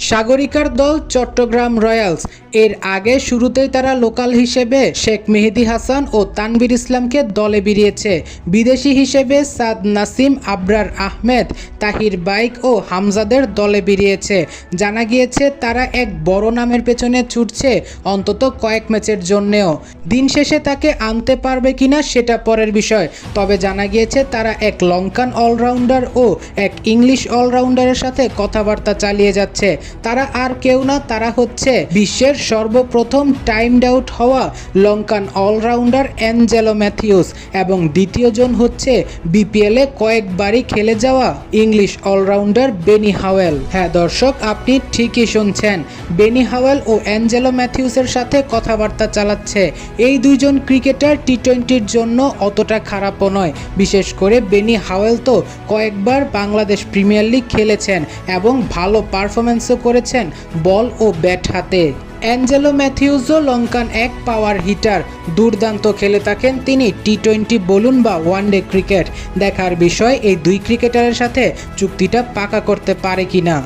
সাগরিকার দল চট্টগ্রাম রয়্যালস এর আগে শুরুতেই তারা লোকাল হিসেবে শেখ মেহেদি হাসান ও তানবির ইসলামকে দলে বেরিয়েছে। বিদেশি হিসেবে সাদ নাসিম, আবরার আহমেদ, তাহির বাইক ও হামজাদের দলে বেরিয়েছে। জানা গিয়েছে, তারা এক বড় নামের পেছনে ছুটছে অন্তত কয়েক ম্যাচের জন্যেও। দিন শেষে তাকে আনতে পারবে কিনা সেটা পরের বিষয়। তবে জানা গিয়েছে, তারা এক লঙ্কান অলরাউন্ডার ও এক ইংলিশ অলরাউন্ডারের সাথে কথাবার্তা চালিয়ে যাচ্ছে। তারা আর কেউ না, তারা হচ্ছে বিশ্বের সর্বপ্রথম টাইমড আউট হওয়া লঙ্কান অলরাউন্ডার অ্যাঞ্জেলো ম্যাথিউস এবং দ্বিতীয়জন হচ্ছে বিপিএলে কয়েকবারই খেলে যাওয়া ইংলিশ অলরাউন্ডার বেনি হাওয়েল। হ্যাঁ দর্শক, আপনি ঠিকই শুনছেন। বেনি হাওয়েল ও অ্যাঞ্জেলো ম্যাথিউসের সাথে কথাবার্তা চালাচ্ছে। এই দুইজন ক্রিকেটার টি টোয়েন্টির জন্য অতটা খারাপও নয়। বিশেষ করে বেনি হাওয়েল তো কয়েকবার বাংলাদেশ প্রিমিয়ার লিগ খেলেছেন এবং ভালো পারফরমেন্সও করেছেন বল ও ব্যাট হাতে। অ্যাঞ্জেলো ম্যাথিউজও লঙ্কান এক পাওয়ার হিটার। দুর্দান্ত খেলে থাকেন তিনি টি টোয়েন্টি বলুন বা ওয়ানডে ক্রিকেট। দেখার বিষয়, এই দুই ক্রিকেটারের সাথে চুক্তিটা পাকা করতে পারে কিনা।